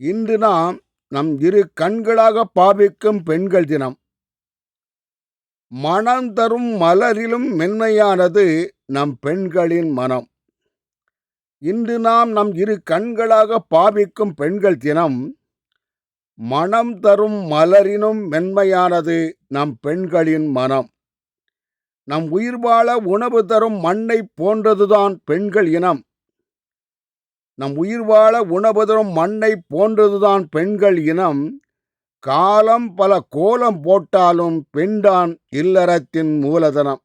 இன்று நாம் நம் இரு கண்களாக பாவிக்கும் பெண்கள் தினம். மனம் தரும் மலரிலும் மென்மையானது நம் பெண்களின் மனம். இன்று நாம் நம் இரு கண்களாக பாவிக்கும் பெண்கள் தினம். மனம் தரும் மலரினும் மென்மையானது நம் பெண்களின் மனம். நம் உயிர் வாழ உணவு தரும் மண்ணை போன்றதுதான் பெண்கள் இனம். நம் உயிர் வாழ உணவு தரும் மண்ணை போன்றதுதான் பெண்கள் இனம். காலம் பல கோலம் போட்டாலும் பெண்தான் இல்லறத்தின் மூலதனம்.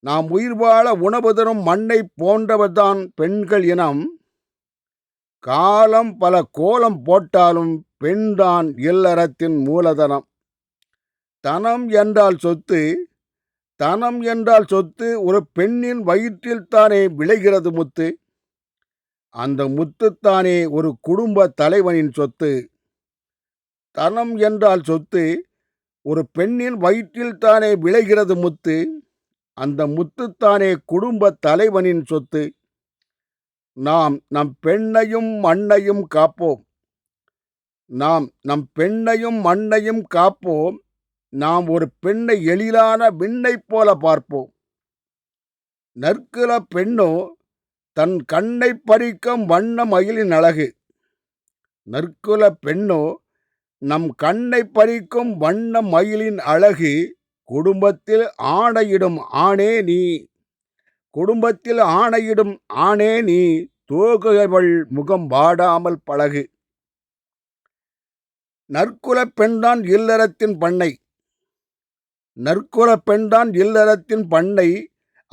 நாம் உயிர் வாழ உணவு தரும் மண்ணை போன்றவர்தான் பெண்கள் இனம். காலம் பல கோலம் போட்டாலும் பெண்தான் இல்லறத்தின் மூலதனம். தனம் என்றால் சொத்து. தனம் என்றால் சொத்து ஒரு பெண்ணின் வயிற்றில்தானே விளைகிறது முத்து. அந்த முத்துத்தானே ஒரு குடும்ப தலைவனின் சொத்து. தனம் என்றால் சொத்து ஒரு பெண்ணின் வயிற்றில் தானே விளைகிறது முத்து. அந்த முத்துத்தானே குடும்ப தலைவனின் சொத்து. நாம் நம் பெண்ணையும் மண்ணையும் காப்போம். நாம் நம் பெண்ணையும் மண்ணையும் காப்போம். நாம் ஒரு பெண்ணை எழிலான விண்ணைப் போல பார்ப்போம். நற்குல பெண்ணோ தன் கண்ணை பறிக்கும் வண்ண மயிலின் அழகு. நற்குல பெண்ணோ நம் கண்ணை பறிக்கும் வண்ண மயிலின் அழகு குடும்பத்தில் ஆணையிடும் ஆணே நீ. குடும்பத்தில் ஆணையிடும் ஆணே நீ தோகுகவள் முகம் வாடாமல் பழகு. நற்குல பெண்தான் இல்லறத்தின் பண்ணை. நற்குல பெண்தான் இல்லறத்தின் பண்ணை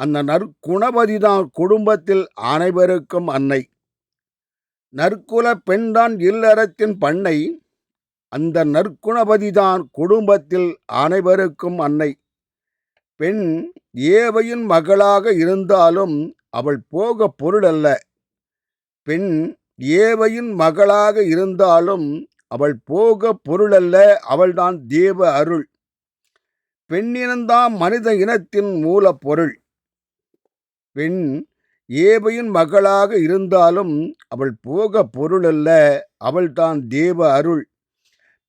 அந்த நற்குணபதிதான் குடும்பத்தில் அனைவருக்கும் அன்னை. நற்குல பெண்தான் இல்லறத்தின் பண்ணை. அந்த நற்குணபதிதான் குடும்பத்தில் அனைவருக்கும் அன்னை. பெண் ஏவையின் மகளாக இருந்தாலும் அவள் போக பொருள் அல்ல பெண் ஏவையின் மகளாக இருந்தாலும் அவள் போக பொருள் அல்ல அவள்தான் தேவ அருள். பெண்ணினந்தான் மனித இனத்தின் மூலப்பொருள் பெண் ஏவையின் மகளாக இருந்தாலும் அவள் போக பொருளல்ல அவள்தான் தேவ அருள்.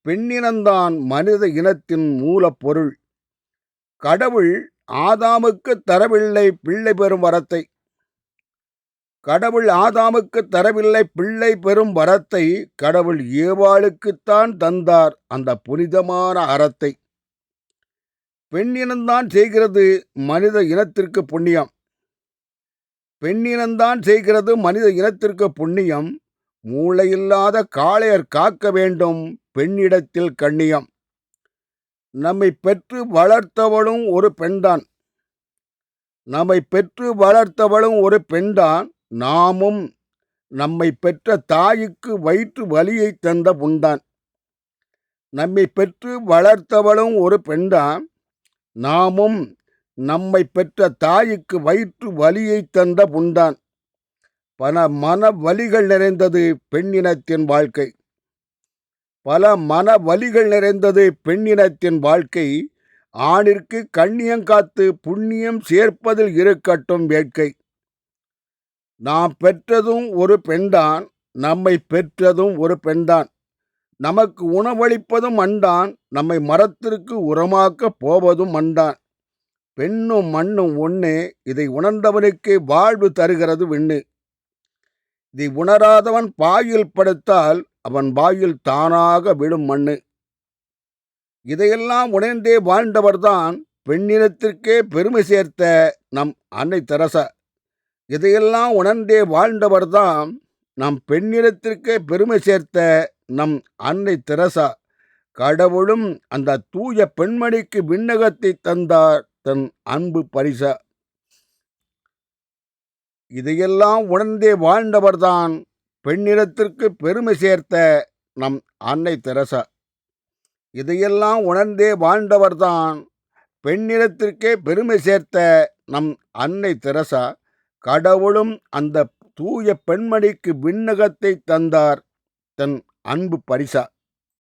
பெண்ணினந்தான் மனித இனத்தின் மூலப்பொருள் கடவுள் ஆதாமுக்கு தரவில்லை பிள்ளை பெறும் வரத்தை. கடவுள் ஆதாமுக்கு தரவில்லை பிள்ளை பெறும் வரத்தை கடவுள் ஏவாளுக்குத்தான் தந்தார் அந்த புனிதமான அறத்தை. பெண்ணினந்தான் செய்கிறது மனித இனத்திற்கு புண்ணியம். பெண்ணினந்தான் செய்கிறது மனித இனத்திற்கு புண்ணியம். மூளையில்லாத காளையர் காக்க வேண்டும் பெண்ணிடத்தில் கண்ணியம். நம்மை பெற்று வளர்த்தவளும் ஒரு பெண்தான். நம்மை பெற்று வளர்த்தவளும் ஒரு பெண்தான். நாமும் நம்மை பெற்ற தாய்க்கு வயிற்று வலியை தந்த புண்டான் நம்மை பெற்று வளர்த்தவளும் ஒரு பெண்தான். நாமும் நம்மை பெற்ற தாய்க்கு வயிற்று வலியை தந்த புண்டான். பல மன வலிகள் நிறைந்தது பெண்ணினத்தின் வாழ்க்கை. பல மன வலிகள் நிறைந்தது பெண்ணினத்தின் வாழ்க்கை. ஆணிற்கு கண்ணியம் காத்து புண்ணியம் சேர்ப்பதில் இருக்கட்டும் வேட்கை. நாம் பெற்றதும் ஒரு பெண்தான் நம்மை பெற்றதும் ஒரு பெண்தான். நமக்கு உணவளிப்பதும் அண்டான் நம்மை மரத்திற்கு உரமாக்கப் போவதும் அண்டான். பெண்ணும் மண்ணும் ஒன்று இதை உணர்ந்தவனுக்கே வாழ்வு தருகிறது விண்ணு. இதை உணராதவன் பாயில் படுத்தால் அவன் வாயில் தானாக விடும் மண்ணு. இதையெல்லாம் உணர்ந்தே வாழ்ந்தவர்தான் பெண்ணினத்திற்கே பெருமை சேர்த்த நம் அன்னை தெரசா. இதையெல்லாம் உணர்ந்தே வாழ்ந்தவர்தான் நம் பெண்ணினத்திற்கே பெருமை சேர்த்த நம் அன்னை தெரசா. கடவுளும் அந்த தூய பெண்மணிக்கு விண்ணகத்தை தந்தார். தன் அன்பு பரிசா. இதையெல்லாம் உணர்ந்தே வாழ்ந்தவர்தான் பெண்ணிடத்திற்கு பெருமை சேர்த்த நம் அன்னை தெரசா. இதையெல்லாம் உணர்ந்தே வாழ்ந்தவர்தான் பெண்ணிடத்திற்கே பெருமை சேர்த்த நம் அன்னை தெரசா. கடவுளும் அந்த தூய பெண்மணிக்கு விண்ணகத்தை தந்தார் தன் அன்பு பரிசா.